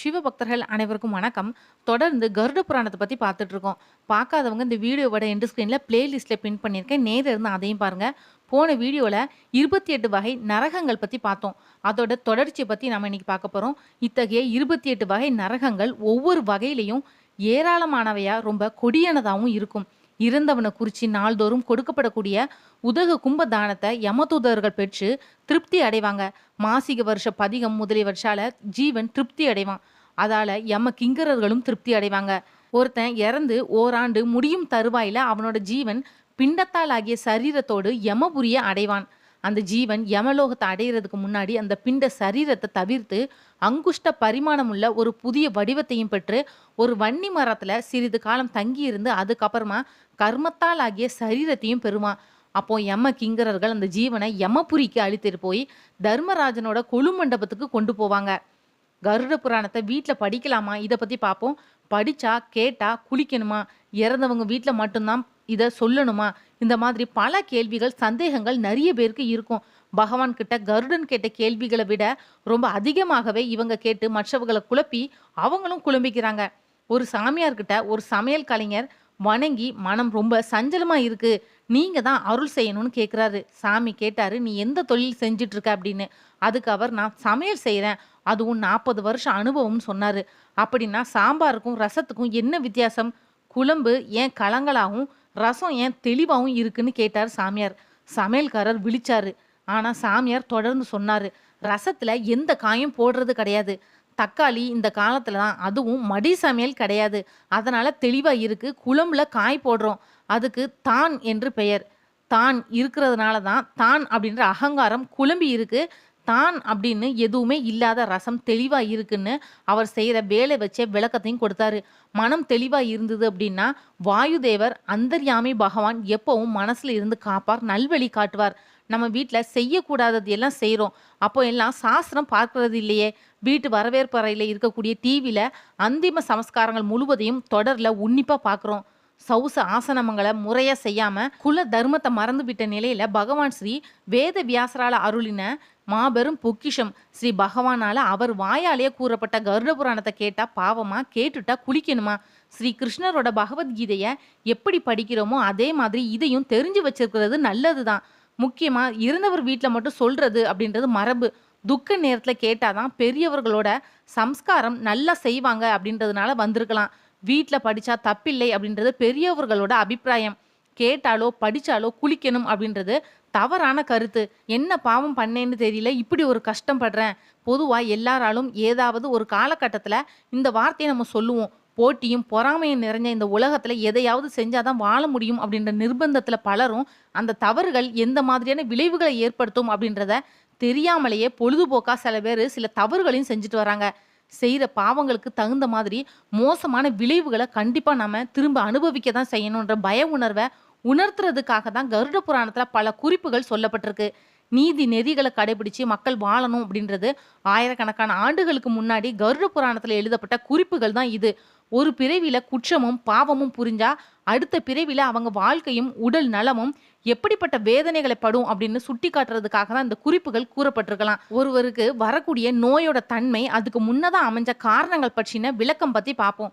சிவபக்தர்கள் அனைவருக்கும் வணக்கம். தொடர்ந்து கருட புராணத்தை பற்றி பார்த்துட்டு இருக்கோம். பார்க்காதவங்க இந்த வீடியோவோட எண்டு ஸ்க்ரீனில் பிளேலிஸ்ட்டில் பின் பண்ணியிருக்கேன். நேரில் இருந்து அதையும் பாருங்கள் போன வீடியோவில் இருபத்தி எட்டு வகை நரகங்கள் பற்றி பார்த்தோம். அதோட தொடர்ச்சியை பற்றி நம்ம இன்றைக்கி பார்க்க போகிறோம் இத்தகைய இருபத்தி எட்டு வகை நரகங்கள் ஒவ்வொரு வகையிலையும் ஏராளமானவையாக ரொம்ப கொடியானதாகவும் இருக்கும். இறந்தவனை குறிச்சி நாள்தோறும் கொடுக்கப்படக்கூடிய உதக கும்ப தானத்தை யமதூதர்கள் பெற்று திருப்தி அடைவாங்க. மாசிக வருஷ பதிகம் முதலியவற்றால ஜீவன் திருப்தி அடைவான். அதால யம கிங்கரர்களும் திருப்தி அடைவாங்க. ஒருத்தன் இறந்து ஓராண்டு முடியும் தருவாயில அவனோட ஜீவன் பிண்டத்தால் ஆகிய சரீரத்தோடு யமபுரிய அடைவான். அந்த ஜீவன் யமலோகத்தை அடையிறதுக்கு முன்னாடி அந்த பிண்ட சரீரத்தை தவிர்த்து அங்குஷ்ட பரிமாணமுள்ள ஒரு புதிய வடிவத்தையும் பெற்று ஒரு வன்னி மரத்தில் சிறிது காலம் தங்கியிருந்து அதுக்கப்புறமா கர்மத்தால் ஆகிய சரீரத்தையும் பெறுவான். அப்போ யம கிங்கரர்கள் அந்த ஜீவனை யமபுரிக்கு அழித்துட்டு போய் தர்மராஜனோட கொழு மண்டபத்துக்கு கொண்டு போவாங்க. கருட புராணத்தை வீட்டில் படிக்கலாமா? இதை பற்றி பார்ப்போம் படித்தா கேட்டா குளிக்கணுமா? இறந்தவங்க வீட்டில் மட்டும்தான் இதை சொல்லணுமா? இந்த மாதிரி பல கேள்விகள் சந்தேகங்கள் நிறைய பேருக்கு இருக்கும். பகவான் கிட்ட கருடன் கேட்ட கேள்விகளை விட ரொம்ப அதிகமாகவே இவங்க கேட்டு மற்றவர்களை குழப்பி அவங்களும் குழம்பிக்கிறாங்க. ஒரு சாமியார்கிட்ட ஒரு சமையல் கலைஞர் வணங்கி மனம் ரொம்ப சஞ்சலமா இருக்கு. நீங்க தான் அருள் செய்யணும்னு கேட்குறாரு சாமி கேட்டாரு நீ எந்த தொழில் செஞ்சுட்டு இருக்க அப்படின்னு. அதுக்கு அவர் நான் சமையல் செய்கிறேன் அதுவும் நாற்பது வருஷம் அனுபவம்னு சொன்னாரு. அப்படின்னா சாம்பாருக்கும் ரசத்துக்கும் என்ன வித்தியாசம்? குழம்பு ஏன் கலங்களாகவும் ரசம் ஏன் தெளிவாகவும் இருக்குன்னு கேட்டார் சாமியார். சமையல்காரர் விழிச்சாரு. ஆனால் சாமியார் தொடர்ந்து சொன்னார் ரசத்தில் எந்த காயும் போடுறது கிடையாது. தக்காளி இந்த காலத்தில் தான் அதுவும் மடி சமையல் கிடையாது. அதனால் தெளிவாக இருக்கு குழம்புல காய் போடுறோம். அதுக்கு தான் என்று பெயர். தான் இருக்கிறதுனால தான் தான் அப்படின்ற அகங்காரம் குழம்பி இருக்குது தான் அப்படின்னு எதுவுமே இல்லாத ரசம் தெளிவாக இருக்குன்னு அவர் செய்கிற வேலை வச்சே விளக்கத்தையும் கொடுத்தாரு. மனம் தெளிவாக இருந்தது அப்படின்னா வாயுதேவர் அந்தர்யாமி பகவான் எப்பவும் மனசில் இருந்து காப்பார் நல்வழி காட்டுவார். நம்ம வீட்டில் செய்யக்கூடாதது எல்லாம் செய்கிறோம் அப்போ எல்லாம் சாஸ்திரம் பார்க்கறது இல்லையே. வீட்டு வரவேற்பு அறையில் இருக்கக்கூடிய டிவியில் அந்திம சமஸ்காரங்கள் முழுவதையும் தொடரில் உன்னிப்பாக பார்க்குறோம் சவுச ஆசனமங்களை முறையாக செய்யாமல் குல தர்மத்தை மறந்து விட்ட நிலையில் பகவான் ஸ்ரீ வேத வியாசரால அருளின மாபெரும் பொக்கிஷம். ஸ்ரீ பகவானால அவர் வாயாலேயே கூறப்பட்ட கருட புராணத்தை கேட்டா பாவமா? கேட்டுட்டா குளிக்கணுமா? ஸ்ரீ கிருஷ்ணரோட பகவத்கீதையை எப்படி படிக்கிறோமோ அதே மாதிரி இதையும் தெரிஞ்சு வச்சிருக்கிறது நல்லதுதான். முக்கியமா இருந்தவர் வீட்டில் மட்டும் சொல்றது அப்படின்றது மரபு. துக்க நேரத்தில் கேட்டாதான் பெரியவர்களோட சம்ஸ்காரம் நல்லா செய்வாங்க அப்படின்றதுனால வந்திருக்கலாம். வீட்டில் படிச்சா தப்பில்லை அப்படின்றது பெரியவர்களோட அபிப்பிராயம். கேட்டாலோ படித்தாலோ குளிக்கணும் அப்படின்றது தவறான கருத்து. என்ன பாவம் பண்ணேன்னு தெரியல இப்படி ஒரு கஷ்டம் படுறேன். பொதுவாக எல்லாராலும் ஏதாவது ஒரு காலகட்டத்தில் இந்த வார்த்தையை நம்ம சொல்லுவோம். போட்டியும் பொறாமையும் நிறைஞ்ச இந்த உலகத்தில் எதையாவது செஞ்சாதான் வாழ முடியும் அப்படின்ற நிர்பந்தத்தில் பலரும் அந்த தவறுகள் எந்த மாதிரியான விளைவுகளை ஏற்படுத்தும் அப்படின்றத தெரியாமலேயே பொழுதுபோக்காக சில பேர் சில தவறுகளையும் செஞ்சுட்டு வராங்க. செய்கிற பாவங்களுக்கு தகுந்த மாதிரி மோசமான விளைவுகளை கண்டிப்பாக நம்ம திரும்ப அனுபவிக்க தான் செய்யணுன்ற பய உணர்வை உணர்த்துறதுக்காக தான் கருட புராணத்தில் பல குறிப்புகள் சொல்லப்பட்டிருக்கு. நீதி நெறிகளை கடைபிடிச்சு மக்கள் வாழணும் அப்படின்றது ஆயிரக்கணக்கான ஆண்டுகளுக்கு முன்னாடி கருட புராணத்தில் எழுதப்பட்ட குறிப்புகள் தான் இது. ஒரு பிறவியில் குற்றமும் பாவமும் புரிஞ்சா அடுத்த பிறவியில் அவங்க வாழ்க்கையும் உடல் நலமும் எப்படிப்பட்ட வேதனைகளை படும் அப்படின்னு சுட்டி காட்டுறதுக்காக தான் இந்த குறிப்புகள் கூறப்பட்டிருக்கலாம். ஒருவருக்கு வரக்கூடிய நோயோட தன்மை அதுக்கு முன்னதாக அமைஞ்ச காரணங்கள் பற்றின விளக்கம் பற்றி பார்ப்போம்.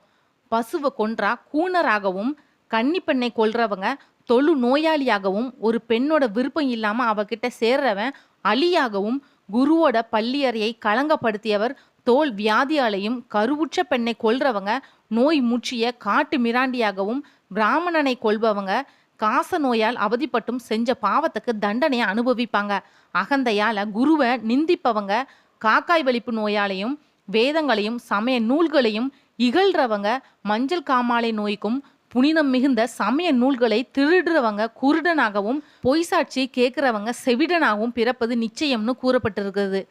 பசுவை கொன்றா கூனராகவும் கன்னி பெண்ணை கொல்றவங்க தொழு நோயாளியாகவும் ஒரு பெண்ணோட விருப்பம் இல்லாமல் அவகிட்ட சேர்றவன் அலியாகவும் குருவோட பள்ளியறையை களங்கப்படுத்தியவர் தோல் வியாதியாலையும் கருவுற்ற பெண்ணை கொல்றவங்க நோய் முற்றிய காட்டு மிராண்டியாகவும் பிராமணனை கொள்பவங்க காச நோயால் அவதிப்பட்டும் செஞ்ச பாவத்துக்கு தண்டனையை அனுபவிப்பாங்க. அகந்தையால் குருவை நிந்திப்பவங்க காக்காய் வலிப்பு நோயாலையும் வேதங்களையும் சமய நூல்களையும் இகழ்றவங்க மஞ்சள் காமாலை நோய்க்கும் புனிதம் மிகுந்த சமய நூல்களை திருடுறவங்க குருடனாகவும் பொய் சாட்சி கேட்குறவங்க செவிடனாகவும் பிறப்பது நிச்சயம்னு கூறப்பட்டிருக்கிறது.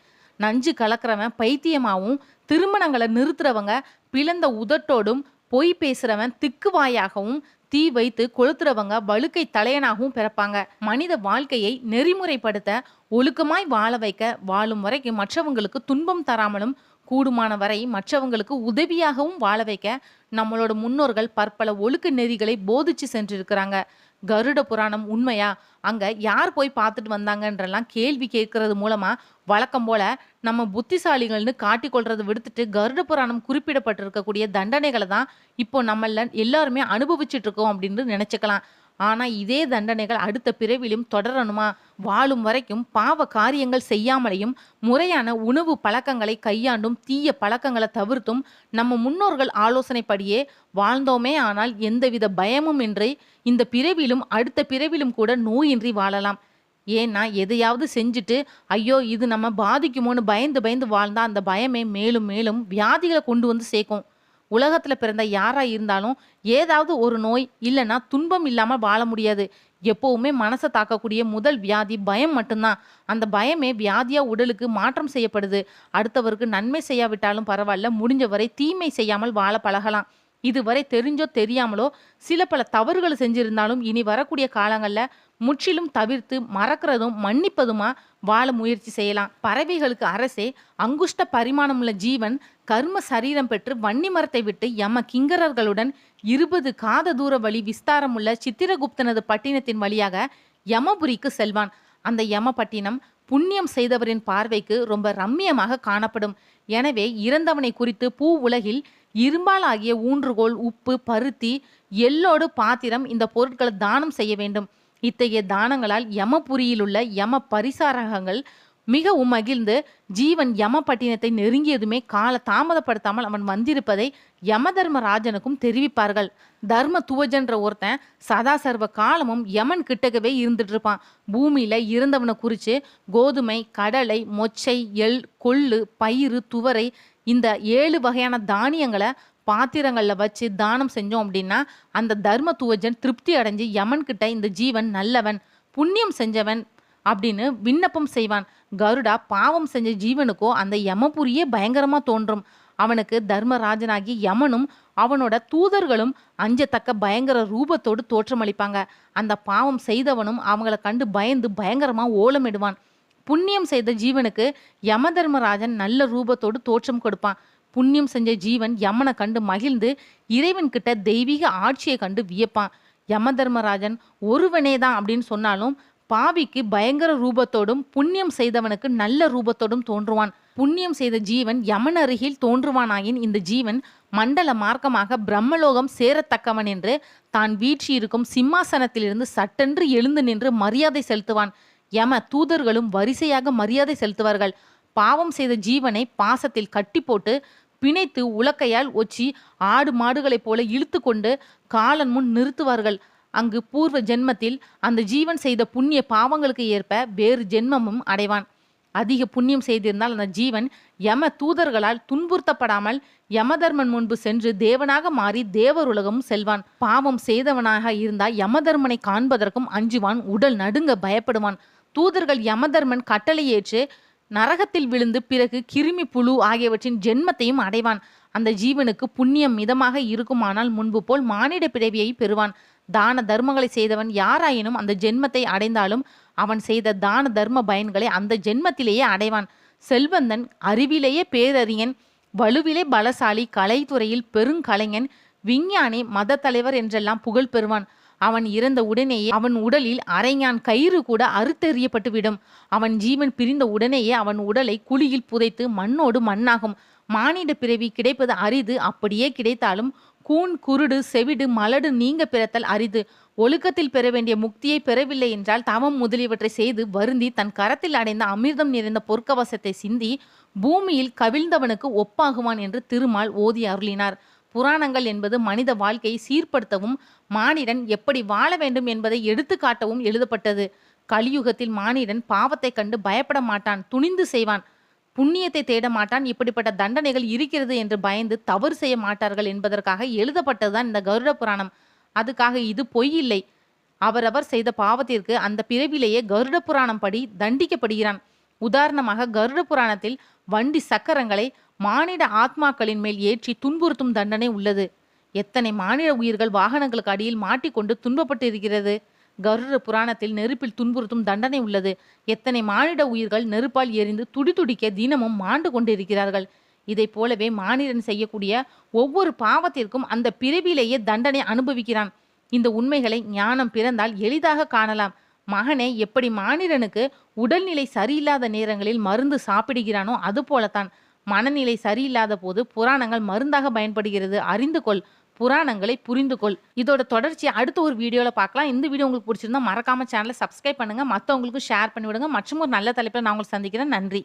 நஞ்சு கலக்கிறவன் பைத்தியமாகவும் திருமணங்களை நிறுத்துறவங்க பிளந்த உதட்டோடும் பொய் பேசுறவன் திக்குவாயாகவும் தீ வைத்து கொளுத்துறவங்க வழுக்கை தலையனாகவும் பிறப்பாங்க. மனித வாழ்க்கையை நெறிமுறைப்படுத்த ஒழுக்கமாய் வாழ வைக்க வாழும் வரைக்கும் மற்றவங்களுக்கு துன்பம் தராமலும் கூடுமான வரை மற்றவங்களுக்கு உதவியாகவும் வாழ வைக்க நம்மளோட முன்னோர்கள் பற்பல ஒழுக்க நெறிகளை போதிச்சு சென்றிருக்கிறாங்க. கருட புராணம் உண்மையா? அங்க யார் போய் பார்த்துட்டு வந்தாங்கன்றலாம் கேள்வி கேட்கறது மூலமா வழக்கம் போல நம்ம புத்திசாலிகள்னு காட்டிக்கொள்றதை விடுத்துட்டு கருட புராணம் குறிப்பிடப்பட்டிருக்கக்கூடிய தண்டனைகளை தான் இப்போ நம்மள எல்லாருமே அனுபவிச்சுட்டு இருக்கோம் அப்படின்னு நினைச்சுக்கலாம். ஆனா இதே தண்டனைகள் அடுத்த பிறவிலும் தொடரணுமா? வாழும் வரைக்கும் பாவ காரியங்கள் செய்யாமலையும் முறையான உணவு பழக்கங்களை கையாண்டும் தீய பழக்கங்களை தவிர்த்தும் நம்ம முன்னோர்கள் ஆலோசனைப்படியே வாழ்ந்தோமே ஆனால் எந்தவித பயமும் இன்றி இந்த பிறவிலும் அடுத்த பிறவிலும் கூட நோயின்றி வாழலாம். ஏன்னா எதையாவது செஞ்சுட்டு ஐயோ இது நம்ம பாதிக்குமோன்னு பயந்து பயந்து வாழ்ந்தா அந்த பயமே மேலும் மேலும் வியாதிகளை கொண்டு வந்து சேர்க்கும். உலகத்துல பிறந்த யாரா இருந்தாலும் ஏதாவது ஒரு நோய் இல்லைன்னா துன்பம் இல்லாம வாழ முடியாது. எப்பவுமே மனசை தாக்கக்கூடிய முதல் வியாதி பயம் மட்டும்தான். அந்த பயமே வியாதியா உடலுக்கு மாற்றம் செய்யப்படுது. அடுத்தவருக்கு நன்மை செய்யாவிட்டாலும் பரவாயில்ல முடிஞ்ச வரை தீமை செய்யாமல் வாழ பழகலாம். இதுவரை தெரிஞ்சோ தெரியாமலோ சில பல தவறுகள் செஞ்சிருந்தாலும் இனி வரக்கூடிய காலங்களில் முற்றிலும் தவிர்த்து மறக்கிறதும் மன்னிப்பதுமா வாழ முயற்சி செய்யலாம். பறவைகளுக்கு அரசே அங்குஷ்ட பரிமாணமுள்ள ஜீவன் கர்ம சரீரம் பெற்று வன்னி மரத்தை விட்டு யம கிங்கரர்களுடன் இருபது காத தூர வழி விஸ்தாரமுள்ள சித்திரகுப்தனது பட்டினத்தின் வழியாக யமபுரிக்கு செல்வான். அந்த யமபட்டினம் புண்ணியம் செய்தவரின் பார்வைக்கு ரொம்ப ரம்மியமாக காணப்படும். எனவே இறந்தவனை குறித்து பூ உலகில் இரும்பால் ஆகிய ஊன்றுகோல் உப்பு பருத்தி எள்ளோடு பாத்திரம் இந்த பொருட்களை தானம் செய்ய வேண்டும். இத்தகைய தானங்களால் யமபுரியில் உள்ள யம பரிசாரகங்கள் மிகவும் மகிழ்ந்து ஜீவன் யமபட்டினத்தை நெருங்கியதுமே கால தாமதப்படுத்தாமல் அவன் வந்திருப்பதை யமதர்மராஜனுக்கும் தெரிவிப்பார்கள். தர்ம துவஜன்ற ஒருத்தன் சதா சர்வ காலமும் யமன் கிட்டக்கவே இருந்துட்டு இருப்பான் பூமியில இருந்தவனை குறித்து கோதுமை கடலை மொச்சை எள் கொள்ளு பயிறு துவரை இந்த ஏழு வகையான தானியங்களை பாத்திரங்களில் வச்சு தானம் செஞ்சோம் அப்படின்னா அந்த தர்ம துவஜன் திருப்தி அடைஞ்சு யமன் கிட்ட இந்த ஜீவன் நல்லவன். புண்ணியம் செஞ்சவன் அப்படின்னு விண்ணப்பம் செய்வான். கருடா பாவம் செஞ்ச ஜீவனுக்கோ அந்த யமபுரியே பயங்கரமா தோன்றும். அவனுக்கு தர்மராஜனாகி யமனும் அவனோட தூதர்களும் அஞ்சத்தக்க பயங்கர ரூபத்தோடு தோற்றமளிப்பாங்க. அந்த பாவம் செய்தவனும் அவங்கள கண்டு பயந்து பயங்கரமா ஓலமிடுவான். புண்ணியம் செய்த ஜீவனுக்கு யம தர்மராஜன் நல்ல ரூபத்தோடு தோற்றம் கொடுப்பான். புண்ணியம் செஞ்ச ஜீவன் யமனை கண்டு மகிழ்ந்து இறைவன் கிட்ட தெய்வீக ஆட்சியை கண்டு வியப்பான். யம தர்மராஜன் ஒருவனே தான் அப்படின்னு சொன்னாலும் பாவிக்கு பயங்கர ரூபத்தோடும் புண்ணியம் செய்தவனுக்கு நல்ல ரூபத்தோடும் தோன்றுவான். புண்ணியம் செய்த ஜீவன் யமன் அருகில் தோன்றுவானாயின் இந்த ஜீவன் மண்டல மார்க்கமாக பிரம்மலோகம் சேரத்தக்கவன் என்று தான் வீற்றியிருக்கும் சிம்மாசனத்திலிருந்து சட்டென்று எழுந்து நின்று மரியாதை செலுத்துவான். யம தூதர்களும் வரிசையாக மரியாதை செலுத்துவார்கள். பாவம் செய்த ஜீவனை பாசத்தில் கட்டி போட்டு பிணைத்து உலக்கையால் ஒச்சி ஆடு மாடுகளைப் போல இழுத்து கொண்டு காலன் முன் நிறுத்துவார்கள். அங்கு பூர்வ ஜென்மத்தில் அந்த ஜீவன் செய்த புண்ணிய பாவங்களுக்கு ஏற்ப வேறு ஜென்மமும் அடைவான். அதிக புண்ணியம் செய்திருந்தால் அந்த ஜீவன் யம தூதர்களால் துன்புறுத்தப்படாமல் யமதர்மன் முன்பு சென்று தேவனாக மாறி தேவர் உலகமும் செல்வான். பாவம் செய்தவனாக இருந்தால் யமதர்மனை காண்பதற்கும் அஞ்சுவான் உடல் நடுங்க பயப்படுவான். தூதர்கள் யமதர்மன் கட்டளையேற்று நரகத்தில் விழுந்து பிறகு கிருமி புழு ஆகியவற்றின் ஜென்மத்தையும் அடைவான். அந்த ஜீவனுக்கு புண்ணியம் மிதமாக இருக்குமானால் முன்பு போல் மானிட பிறவியை பெறுவான். தான தர்மங்களை செய்தவன் யாராயினும் அந்த ஜென்மத்தை அடைந்தாலும் அவன் செய்த தான தர்ம பயன்களை அந்த ஜென்மத்திலேயே அடைவான். செல்வந்தன் அறிவிலேயே பேரறிஞன் வலுவிலே பலசாலி கலைத்துறையில் பெருங்கலைஞன் விஞ்ஞானி மத தலைவர் என்றெல்லாம் புகழ் பெறுவான். அவன் இறந்த உடனேயே அவன் உடலில் அரைஞான் கயிறு கூட அறுத்தெறியப்பட்டுவிடும். அவன் ஜீவன் பிரிந்த உடனேயே அவன் உடலை குழியில் புதைத்து மண்ணோடு மண்ணாகும். மானிட பிறவி கிடைப்பது அரிது அப்படியே கிடைத்தாலும் கூன் குருடு செவிடு மலடு நீங்க பிறத்தல் அரிது. ஒழுக்கத்தில் பெற வேண்டிய முக்தியை பெறவில்லை என்றால் தவம் முதலியவற்றை செய்து வருந்தி தன் கரத்தில் அடைந்த அமிர்தம் நிறைந்த பொற்கவசத்தை சிந்தி பூமியில் கவிழ்ந்தவனுக்கு ஒப்பாகுவான் என்று திருமால் ஓதி அருளினார். புராணங்கள் என்பது மனித வாழ்க்கையை சீர்படுத்தவும் மானிடன் எப்படி வாழ வேண்டும் என்பதை எடுத்துக்காட்டவும் எழுதப்பட்டது. கலியுகத்தில் மானிடன் பாவத்தை கண்டு பயப்பட மாட்டான் துணிந்து செய்வான். புண்ணியத்தை தேட மாட்டான் இப்படிப்பட்ட தண்டனைகள் இருக்கிறது என்று பயந்து தவறு செய்ய மாட்டார்கள் என்பதற்காக எழுதப்பட்டதுதான் இந்த கருட புராணம். அதுக்காக இது பொய் இல்லை. அவரவர் செய்த பாவத்திற்கு அந்த பிறவிலேயே கருட புராணம் படி தண்டிக்கப்படுகிறான். உதாரணமாக கருட புராணத்தில் வண்டி சக்கரங்களை மானிட ஆத்மாக்களின் மேல் ஏற்றி துன்புறுத்தும் தண்டனை உள்ளது. எத்தனை மானிட உயிர்கள் வாகனங்களுக்கு அடியில் மாட்டிக்கொண்டு துன்பப்பட்டு இருக்கிறது கருட புராணத்தில் நெருப்பில் துன்புறுத்தும் தண்டனை உள்ளது. எத்தனை மானிட உயிர்கள் நெருப்பால் எரிந்து துடிதுடிக்க தினமும் மாண்டு கொண்டிருக்கிறார்கள். இதை போலவே மானிடன் செய்யக்கூடிய ஒவ்வொரு பாவத்திற்கும் அந்த பிறவிலேயே தண்டனை அனுபவிக்கிறான். இந்த உண்மைகளை ஞானம் பிறந்தால் எளிதாக காணலாம். மகனே எப்படி மானிடனுக்கு உடல்நிலை சரியில்லாத நேரங்களில் மருந்து சாப்பிடுகிறானோ அதுபோலத்தான் மனநிலை சரியில்லாத போது புராணங்கள் மருந்தாக பயன்படுகிறது. அறிந்து கொள். புராணங்களை புரிந்து கொள் இதோட தொடர்ச்சி அடுத்த ஒரு வீடியோவில் பார்க்கலாம். இந்த வீடியோ உங்களுக்கு பிடிச்சிருந்தா மறக்காம சேனலை சப்ஸ்கிரைப் பண்ணுங்க. மற்றவங்களுக்கும் ஷேர் பண்ணிவிடுங்க. மற்றும் ஒரு நல்ல தலைப்பில் நான் உங்களை சந்திக்கிறேன். நன்றி.